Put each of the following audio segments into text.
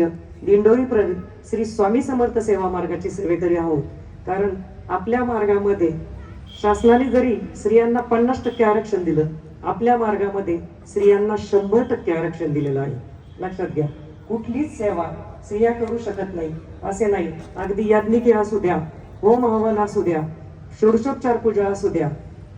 दिंडोरी प्रणित श्री स्वामी समर्थ सेवा मार्गाचे सेवेकरी आहोत. कारण आपल्या मार्गामध्ये शासनाने जरी स्त्रियांना पन्नास टक्के आरक्षण दिलं आपल्या मार्गामध्ये स्त्रियांना शंभर टक्के आरक्षण दिलेलं आहे. लक्षात घ्या कुठलीच सेवा स्त्रिया करू शकत नाही असे नाही. अगदी याज्ञिकी असू द्या होम हवन असू द्या षोडशोपचार पूजा असू द्या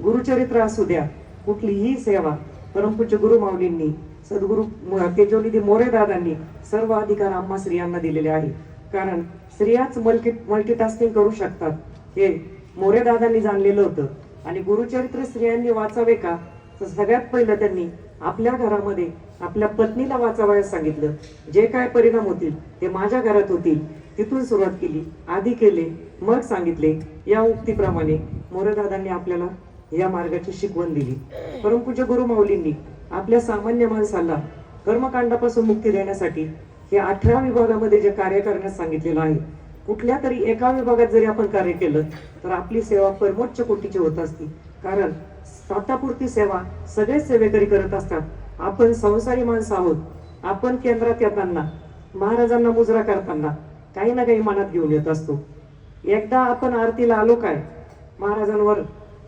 गुरुचरित्र असू द्या कुठलीही सेवा परमपूज्य गुरु माऊलींनी सद्गुरु म- तेजोनिधी मोरे दादांनी सर्व अधिकार आम्हा स्त्रियांना दिलेले आहे कारण स्त्रियाच मल्टी मल्टीटास्किंग करू शकतात. हे मोरे दादांनी जाणलेलं होतं. आणि गुरुचरित्र स्त्रियांनी वाचावे का? तर सगळ्यात पहिलं त्यांनी आपल्या घरामध्ये आपल्या पत्नीला वाचावयास सांगितलं. जे काय परिणाम होतील ते माझ्या घरात होतील. तिथून सुरुवात केली आधी केले मग सांगितले. या उक्तीप्रमाणे मोरेदादांनी आपल्याला या मार्गाची शिकवण दिली. परमपूज्य गुरु माऊलींनी आपल्या सामान्य माणसाला कर्मकांडापासून मुक्ती देण्यासाठी हे अठरा विभागामध्ये जे कार्य करण्यास सांगितलेलं आहे कुठल्या तरी एका विभागात जरी आपण कार्य केलं तर आपली सेवा परमोच्च कोटीची होत असती. कारण स्वतःपुरती सेवा सगळेच सेवेकरी करत असतात. आपण संसारी माणसं आहोत. आपण केंद्रात येताना महाराजांना मुजरा करताना काही ना काही मनात घेऊन येत असतो. एकदा आपण आरतीला आलो काय महाराजांवर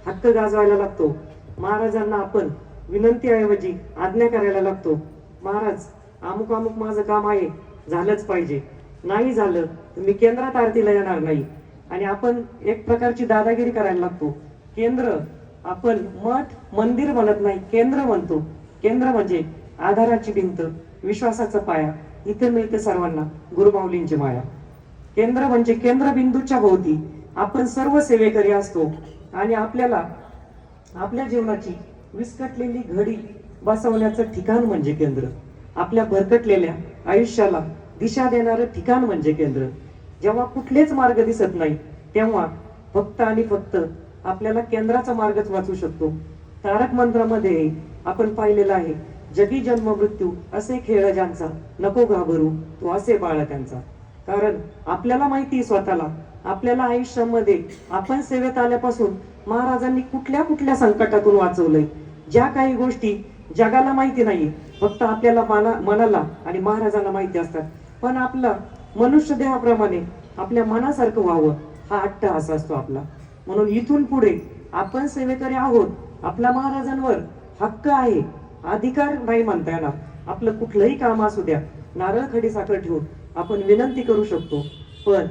हक्क गाजवायला लागतो. महाराजांना आपण विनंतीऐवजी आज्ञा करायला लागतो. महाराज अमुक अमुक माझं काम आहे. झालंच पाहिजे. नाही झालं तर मी केंद्रात आरतीला येणार नाही. आणि आपण एक प्रकारची दादागिरी करायला लागतो. केंद्र आपण मठ मंदिर म्हणत नाही केंद्र म्हणतो. केंद्र म्हणजे आधाराची भिंत विश्वासाचा पाया. इथे मिळते सर्वांना गुरुमाऊलींची माया. केंद्र म्हणजे केंद्रबिंदूच्या भोवती. आपण सर्व सेवेकरी असतो. आणि आपल्याला आपल्या जीवनाची विस्कटलेली घडी बसवण्याचं ठिकाण म्हणजे केंद्र. आपल्या भरकटलेल्या आयुष्याला दिशा देणारं ठिकाण म्हणजे केंद्र. जेव्हा कुठलेच मार्ग दिसत नाही तेव्हा फक्त आणि फक्त आपल्याला केंद्राचा मार्गच वाचू शकतो. तारक मंत्रामध्ये आपण पाहिलेलं आहे जगी जन्म मृत्यू असे खेळ ज्यांचा नको घाबरू तो असे बाळ त्यांचा कारण आपल्याला माहिती स्वतःला आपल्याला आयुष्यामध्ये आपण सेवेत आल्यापासून महाराजांनी कुठल्या कुठल्या संकटातून वाचवलंय? ज्या काही गोष्टी जगाला माहिती नाही फक्त आपल्याला मना मनाला आणि महाराजांना माहिती असतात. पण आपला मनुष्य देहाप्रमाणे आपल्या मनासारखं व्हावं हा अट्टहास असतो आपला. म्हणून इथून पुढे आपण सेवेकरी आहोत आपल्या महाराजांवर हक्क आहे अधिकार नाही म्हणता येणार. आपलं कुठलंही काम असू द्या नारळ खडी साखर ठेवून आपण विनंती करू शकतो. पण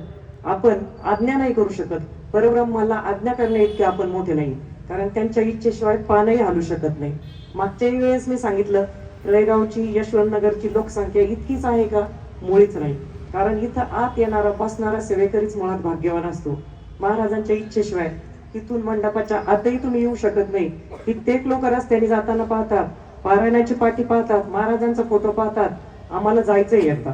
आपण आज्ञा नाही करू शकत. परब्रह्माला आज्ञा करण्या इतके आपण मोठे नाही. कारण त्यांच्या इच्छेशिवाय पानही हलू शकत नाही. मागच्या वेळेस मी सांगितलं तळेगावची यशवंतनगरची लोकसंख्या इतकीच आहे का? मुळीच नाही. कारण इथं आत येणारा बसणारा सेवेकरीच मुळात भाग्यवान असतो. महाराजांच्या इच्छेशिवाय तिथून मंडपाच्या आतही तुम्ही येऊ शकत नाही. कित्येक लोक रस्त्याने जाताना पाहतात पारायणाची पाठी पाहतात महाराजांचा फोटो पाहतात. आम्हाला जायचंय येतात